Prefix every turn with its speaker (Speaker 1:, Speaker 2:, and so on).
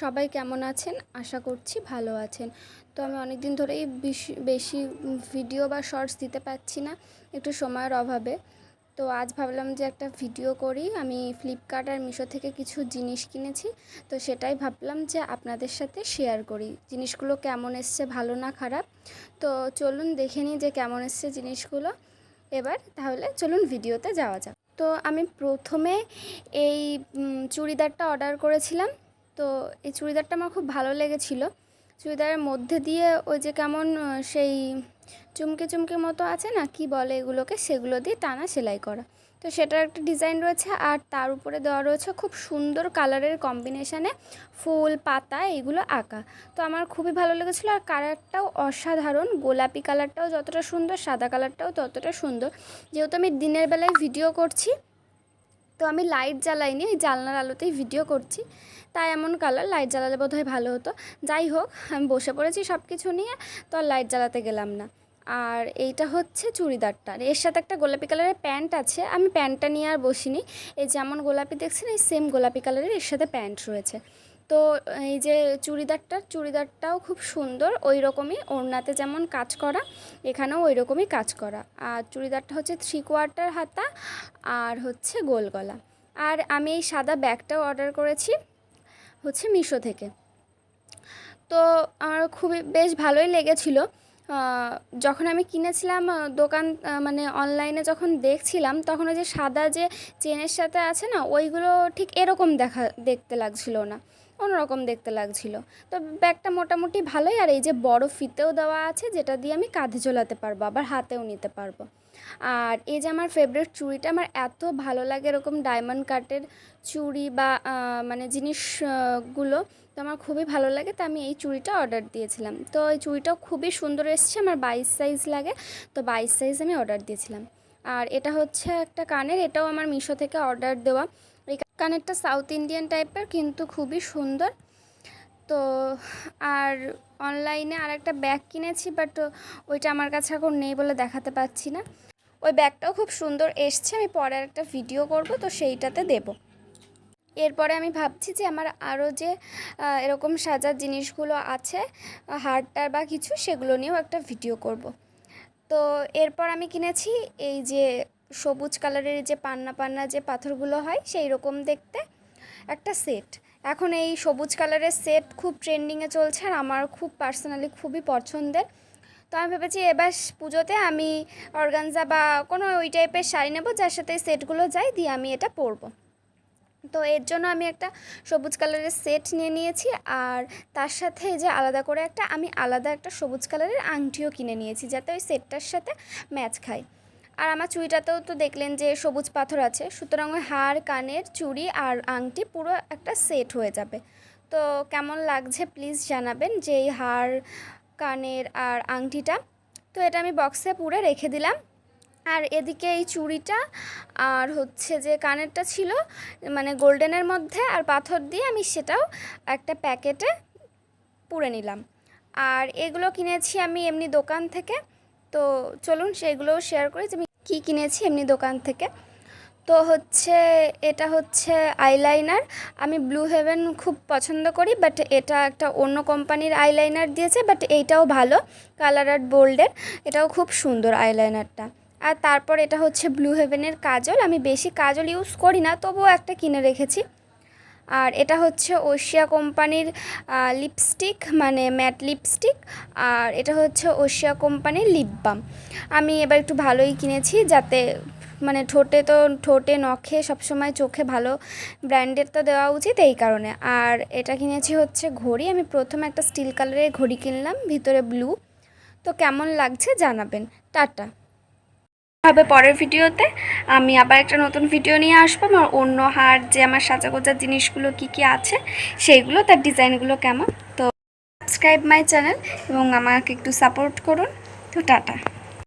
Speaker 1: সবাই কেমন আছেন? আশা করছি ভালো আছেন। তো আমি অনেক দিন ধরেই বেশি ভিডিও বা শর্টস দিতে পারছি না, একটু সময়ের অভাবে। তো আজ ভাবলাম যে একটা ভিডিও করি। আমি ফ্লিপকার্ট আর মিশো থেকে কিছু জিনিস কিনেছি। তো সেটাই ভাবলাম যে আপনাদের সাথে শেয়ার করি। জিনিসগুলো কেমন এসছে, ভালো না খারাপ? তো চলুন দেখে নিই যে কেমন এসছে জিনিসগুলো। এবার তাহলে চলুন ভিডিওতে যাওয়া যাক। তো আমি প্রথমে এই চুড়িদারটা অর্ডার করেছিলাম। তো এই চুড়িদারটা আমার খুব ভালো লেগেছিল। চুড়িদারের মধ্যে দিয়ে ওই যে কেমন সেই চুমকে চুমকে মতো আছে না, কি বলে এগুলোকে, সেগুলো দিয়ে টানা সেলাই করা। তো সেটার একটা ডিজাইন রয়েছে আর তার উপরে দেওয়া রয়েছে খুব সুন্দর কালারের কম্বিনেশানে ফুল, পাতা এগুলো আঁকা। তো আমার খুবই ভালো লেগেছিলো আর কালারটাও অসাধারণ। গোলাপি কালারটাও যতটা সুন্দর, সাদা কালারটাও ততটা সুন্দর। যেহেতু আমি দিনের বেলায় ভিডিও করছি তো আমি লাইট জ্বালাইনি, এই জানলার আলোতেই ভিডিও করছি। তাই এমন কালার লাইট জ্বালালে বোধ হয় ভালো হতো। যাই হোক, আমি বসে পড়েছি সব কিছু নিয়ে, তো আর লাইট জ্বালাতে গেলাম না। আর এইটা হচ্ছে চুড়িদারটা। এর সাথে একটা গোলাপি কালারের প্যান্ট আছে। আমি প্যান্টটা নিয়ে আর বসিনি। এই যেমন গোলাপি দেখছেন, এই সেম গোলাপি কালারের এর সাথে প্যান্ট রয়েছে। তো এই যে চুড়িদারটা চুড়িদারটাও খুব সুন্দর ওই রকমই ওড়নাতে যেমন কাজ করা, এখানেও ওই রকমই কাজ করা। আর চুড়িদারটা হচ্ছে থ্রি কোয়ার্টার হাতা আর হচ্ছে গোল গলা। আর আমি এই সাদা ব্যাগটাও অর্ডার করেছি হচ্ছে মিশো থেকে। তো আমার খুবই, বেশ ভালোই লেগেছিলো। যখন আমি কিনেছিলাম দোকান মানে অনলাইনে যখন দেখছিলাম, তখন ওই যে সাদা যে চেনের সাথে আছে না, ওইগুলো ঠিক এরকম দেখা, দেখতে লাগছিল না। অন্যরকম দেখতে লাগছিল। তো ব্যাগটা মোটামুটি ভালোই, আর এই যে বড় ফিতেও দেওয়া আছে, যেটা দিয়ে আমি কাঁধে ঝোলাতে পারব, আবার হাতেও নিতে পারব। আর এই যে আমার ফেভারিট চুড়িটা, আমার এত ভালো লাগে এরকম ডায়মন্ড কাটের চুড়ি বা মানে জিনিসগুলো তো আমার খুবই ভালো লাগে, তো আমি এই চুড়িটা অর্ডার দিয়েছিলাম। তো এই চুড়িটাও খুবই সুন্দর এসছে, আমার বাইশ সাইজ লাগে, তো বাইশ সাইজ আমি অর্ডার দিয়েছিলাম। আর এটা হচ্ছে একটা কানের, এটাও আমার মিশো থেকে অর্ডার দেওয়া। কানেরটা সাউথ ইন্ডিয়ান টাইপের, কিন্তু খুবই সুন্দর। তো, আর অনলাইনে আর একটা ব্যাগ কিনেছি বাট ওইটা আমার কাছে এখন নেই বলে দেখাতে পাচ্ছি না। ওই ব্যাগটাও খুব সুন্দর এসছে, আমি পরে একটা ভিডিও করব, তো সেইটাতে দেবো। এরপরে আমি ভাবছি যে আমার আরও যে এরকম সাজার জিনিসগুলো আছে, হারটার বা কিছু, সেগুলো নিয়েও একটা ভিডিও করব। তো এরপর আমি কিনেছি এই যে সবুজ কালারের যে পান্না পান্না যে পাথরগুলো হয়, সেই রকম দেখতে একটা সেট এখন এই সবুজ কালারের সেট খুব ট্রেন্ডিংয়ে চলছে আর আমার খুব পার্সোনালি খুবই পছন্দের। তো আমি ভেবেছি এবার পুজোতে আমি অর্গানজা বা কোনো ওই টাইপের শাড়ি নেব, যার সাথে সেটগুলো যায়, দিয়ে আমি এটা পরবো। তো এর জন্য আমি একটা সবুজ কালারের সেট নিয়ে নিয়েছি আর তার সাথে যে আলাদা করে একটা, আমি আলাদা একটা সবুজ কালারের আংটিও কিনে নিয়েছি, যাতে ওই সেটটার সাথে ম্যাচ খায়। আর আমার চুড়িটাতেও তো দেখলেন যে সবুজ পাথর আছে, সুতরাং ওই হার, কানের চুড়ি আর আংটি পুরো একটা সেট হয়ে যাবে। তো কেমন লাগছে প্লিজ জানাবেন যে এই হার, কানের আর আংটিটা। তো এটা আমি বক্সে পুরে রেখে দিলাম। আর এদিকে এই চুড়িটা আর হচ্ছে যে কানেরটা ছিল মানে গোল্ডেনের মধ্যে আর পাথর দিয়ে আমি সেটাও একটা প্যাকেটে পুরে নিলাম। আর এগুলো কিনেছি আমি এমনি দোকান থেকে। তো চলুন সেগুলোও শেয়ার করি। যে আমি কী কিনেছি এমনি দোকান থেকে? তো হচ্ছে, এটা হচ্ছে আইলাইনার আমি ব্লু হেভেন খুব পছন্দ করি বাট এটা একটা অন্য কোম্পানির আইলাইনার দিয়েছে বাট এইটাও ভালো কালার আর বোল্ডের এটাও খুব সুন্দর আইলাইনারটা আর তারপর এটা হচ্ছে ব্লু হেভেনের কাজল। আমি বেশি কাজল ইউজ করি না, তবুও একটা কিনে রেখেছি। আর এটা হচ্ছে ওশিয়া কোম্পানির লিপস্টিক মানে ম্যাট লিপস্টিক আর এটা হচ্ছে ওশিয়া কোম্পানির লিপ বাম আমি এবার একটু ভালোই কিনেছি যাতে মানে ঠোঁটে তো, ঠোঁটে নখে সবসময় চোখে ভালো ব্র্যান্ডের তো দেওয়া উচিত এই কারণে। আর এটা কিনেছি হচ্ছে ঘড়ি, আমি প্রথমে একটা স্টিল কালারের ঘড়ি কিনলাম, ভিতরে ব্লু তো কেমন লাগছে জানাবেন। টাটা। হবে পরের ভিডিওতে। আমি আবার একটা নতুন ভিডিও নিয়ে আসব। আমার অন্য হার, যে আমার সাজাগোজার জিনিসগুলো কি কি আছে, সেইগুলো, তার ডিজাইনগুলো কেমন। তো সাবস্ক্রাইব মাই চ্যানেল এবং আমাকে একটু সাপোর্ট করুন। তো টাটা।